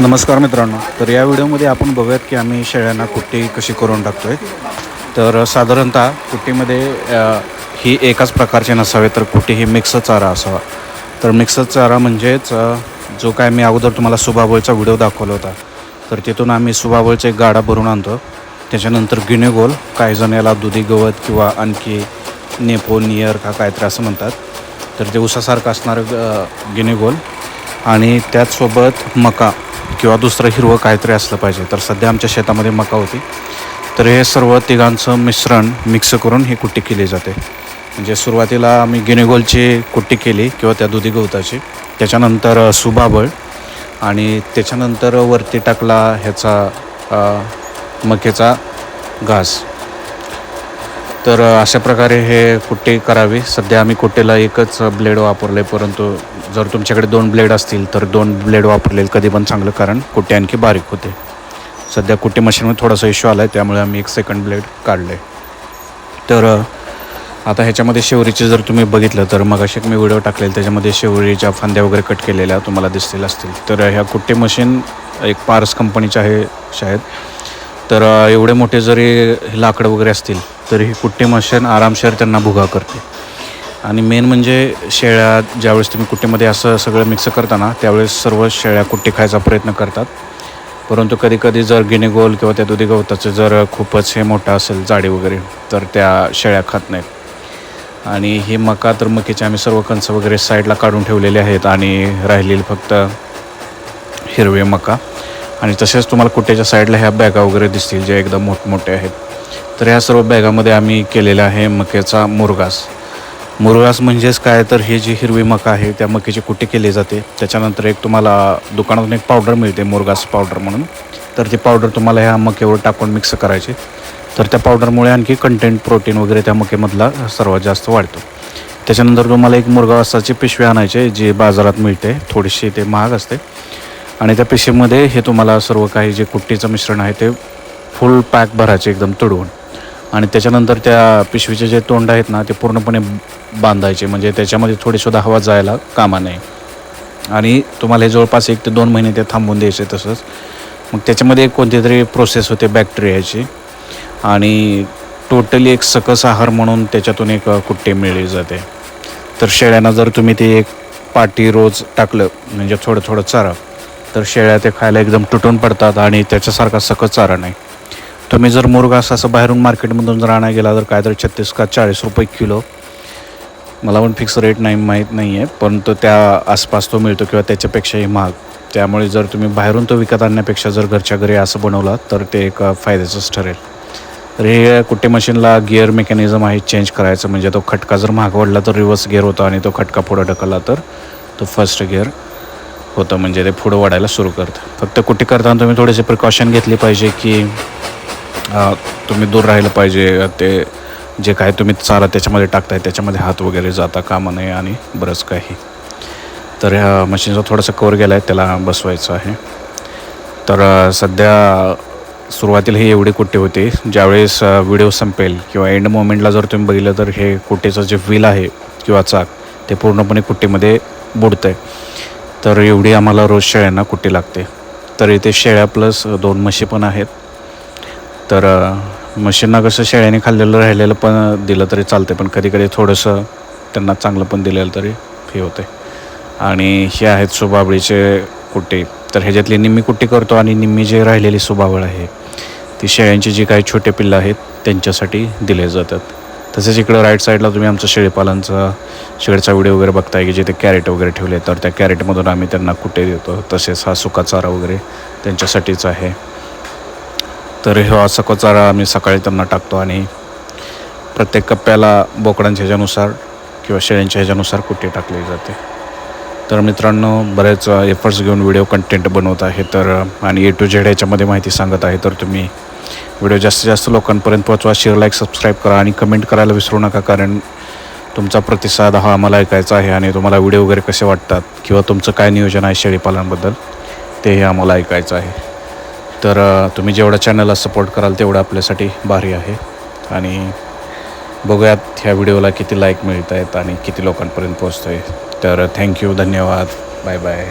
नमस्कार मित्रांनो. तर या व्हिडिओमध्ये आपण बघूयात की आम्ही शेळ्यांना कुट्टी कशी करून टाकतो आहे तर साधारणतः कुट्टीमध्ये ही एकाच प्रकारची नसावे तर कुट्टी ही मिक्स चारा असावा. तर मिक्स चारा म्हणजेच जो काय मी अगोदर तुम्हाला सुबाबोळचा व्हिडिओ दाखवला होता. तर तिथून आम्ही सुबाबोळचा एक गाडा भरून आणतो. त्याच्यानंतर गिनेगोल काही जण याला दुधी गवत किंवा आणखी नेपो नियर का काहीतरी असं म्हणतात. तर ते उसासारखं असणारं गिनेगोल आणि त्याचसोबत मका. किंवा दुसरं हिरवं काहीतरी असलं पाहिजे. तर सध्या आमच्या शेतामध्ये मका होती. तर हे सर्व तिघांचं मिश्रण मिक्स करून ही कुट्टी केली जाते. म्हणजे सुरुवातीला आम्ही गिनेगोलची कुट्टी केली किंवा त्या दुधी गवताची. त्याच्यानंतर सुबाबळ आणि त्याच्यानंतर वरती टाकला ह्याचा मकेचा मक्याचा घास. तर अशा प्रकारे हे कुट्टी करावी. सध्या आम्ही कुट्टीला एकच ब्लेड वापरले परंतु जर तुमच्याकडे दोन ब्लेड असतील तर दोन ब्लेड वापरले कधी पण चांगलं कारण कुट्टी आणखी बारीक होते. सध्या कुट्टी मशीनमध्ये थोडासा इश्यू आला आहे त्यामुळे आम्ही एक सेकंड ब्लेड काढले तर आता ह्याच्यामध्ये शेवरीचे जर तुम्ही बघितलं तर मग असे मी व्हिडिओ टाकलेले त्याच्यामध्ये शेवरीच्या फांद्या वगैरे कट केलेल्या तुम्हाला दिसतील असतील. तर ह्या कुट्टी मशीन एक पारस कंपनीच्या आहे शायद. तर एवढे मोठे जरी लाकडं वगैरे असतील तरी ही कुट्टी मशीन आरामशीर त्यांना भुगा करते. आणि मेन म्हणजे शेळ्या ज्यावेळेस तुम्ही कुट्टीमध्ये असं सगळं मिक्स करताना त्यावेळेस सर्व शेळ्या कुट्टी खायचा प्रयत्न करतात. परंतु कधीकधी जर गिनेगोल किंवा त्या दुधी गवताचं जर खूपच हे मोठं असेल जाडी वगैरे तर त्या शेळ्या खात नाहीत. आणि ही मका तर मकीचे आम्ही सर्व कणसं वगैरे साईडला काढून ठेवलेले आहेत आणि राहिलेली फक्त हिरवे मका. आणि तसेच तुम्हाला कुट्ट्याच्या साईडला ह्या बॅगा वगैरे दिसतील जे एकदम मोठमोठे आहेत. तर ह्या सर्व बॅगामध्ये आम्ही केलेला आहे मक्याचा मुरगास. मुरगास म्हणजेच काय? तर हे जी हिरवी मका आहे त्या मकेची कुट्टी केली जाते. त्याच्यानंतर एक तुम्हाला दुकानातून एक पावडर मिळते मुरगास पावडर म्हणून. तर ती पावडर तुम्हाला ह्या मक्यावर टाकून मिक्स करायची. तर त्या पावडरमुळे आणखी कंटेंट प्रोटीन वगैरे त्या मक्यामधला सर्वात जास्त वाढतो. त्याच्यानंतर तुम्हाला एक मुरगावासाची पिशवी आणायची जी बाजारात मिळते. थोडीशी ते महाग असते. आणि त्या पिशवीमध्ये हे तुम्हाला सर्व काही जे कुट्टीचं मिश्रण आहे ते फुल पॅक भरायचे एकदम तुडवून. आणि त्याच्यानंतर त्या पिशवीचे जे तोंड आहेत ना ते पूर्णपणे बांधायचे. म्हणजे त्याच्यामध्ये थोडीसुद्धा हवा जायला कामा नये. आणि तुम्हाला हे जवळपास एक ते दोन महिने ते थांबून द्यायचे तसंच. मग त्याच्यामध्ये एक कोणती तरी प्रोसेस होते बॅक्टेरियाची आणि टोटली एक सकस आहार म्हणून त्याच्यातून एक कुट्टी मिळली जाते. तर शेळ्यांना जर तुम्ही ते एक पाटी रोज टाकलं म्हणजे थोडं थोडं चारा तर शेळ्या ते खायला एकदम तुटून पडतात आणि त्याच्यासारखा सकस चारा नाही. तुम्ही जर मुरगास असं बाहेरून मार्केटमधून जर आणायला गेला तर काय तर छत्तीस का चाळीस रुपये किलो. मला पण फिक्स रेट नाही माहीत नाही आहे परंतु त्या आसपास तो मिळतो किंवा त्याच्यापेक्षाही महाग. त्यामुळे जर तुम्ही बाहेरून तो विकत आणण्यापेक्षा जर घरच्या घरी असं बनवला तर ते एक फायद्याचंच ठरेल. तर हे कुठे मशीनला गिअर मेकॅनिझम आहे चेंज करायचं म्हणजे तो खटका जर महाग वाढला तर रिव्हर्स गिअर होतो आणि तो खटका पुढं ढकलला तर तो फर्स्ट गिअर होतं म्हणजे ते पुढं वाढायला सुरू करतं. फक्त कुठे करताना तुम्ही थोडेसे प्रिकॉशन घेतली पाहिजे की तुम्ही दूर राहिलं पाहिजे ते जे काय तुम्ही चारा त्याच्यामध्ये टाकताय त्याच्यामध्ये हात वगैरे जाता कामा नये आणि बरंच काही. तर ह्या मशीनचा थोडासा कवर गेला आहे त्याला बसवायचं आहे. तर सध्या सुरुवातीला ही एवढी कुट्टी होती ज्यावेळेस व्हिडिओ संपेल किंवा एंड मोमेंटला जर तुम्ही बघितलं तर हे कुट्टीचं जे व्हील आहे किंवा चाक ते पूर्णपणे कुट्टीमध्ये बुडतं आहे तर एवढी आम्हाला रोज शेळ्यांना कुट्टी लागते. तर इथे शेळ्या प्लस दोन म्हशी पण आहेत. तर म्हशींना कसं शेळ्याने खाल्लेलं राहिलेलं पण दिलं तरी चालते पण कधी कधी थोडंसं त्यांना चांगलं पण दिलेलं तरी हे होते आणि हे आहेत सुबाबळीचे कुट्टी. तर ह्याच्यातली निम्मी कुट्टी करतो आणि निम्मी जे राहिलेली सुबाबळ आहे ती शेळ्यांची जी काही छोटे पिल्लं आहेत त्यांच्यासाठी दिले जातात. तसेच इकडं राईट साईडला तुम्ही आमचं शेळीपालांचा शेळचा व्हिडिओ वगैरे बघताय की जिथे कॅरेट वगैरे ठेवले तर त्या कॅरेटमधून आम्ही त्यांना कुठे देतो. तसेच हा सुका चारा वगैरे त्यांच्यासाठीच आहे. तर हा हो, असा कचरा आम्ही सकाळी त्यांना टाकतो आणि प्रत्येक कप्प्याला बोकडांच्या ह्याच्यानुसार किंवा शेळ्यांच्या ह्याच्यानुसार कुठे टाकली जाते. तर मित्रांनो बरेच एफर्ट्स घेऊन व्हिडिओ कंटेंट बनवत आहे. तर आणि ए टू झेड याच्यामध्ये माहिती सांगत आहे. तर तुम्ही व्हिडिओ जास्तीत जास्त लोकांपर्यंत पोहोचवा. शेअर लाईक सबस्क्राईब करा आणि कमेंट करायला विसरू नका कारण तुमचा प्रतिसाद हा आम्हाला ऐकायचा आहे आणि तुम्हाला व्हिडिओ वगैरे कसे वाटतात किंवा तुमचं काय नियोजन आहे शेळीपालनाबद्दल तेही आम्हाला ऐकायचं आहे. तर तुम्ही जेवढं चॅनलला सपोर्ट कराल तेवढं आपल्यासाठी भारी आहे. आणि बघूयात ह्या व्हिडिओला किती लाईक मिळत आहेत आणि किती लोकांपर्यंत पोचतो आहे तर थँक्यू धन्यवाद. Bye bye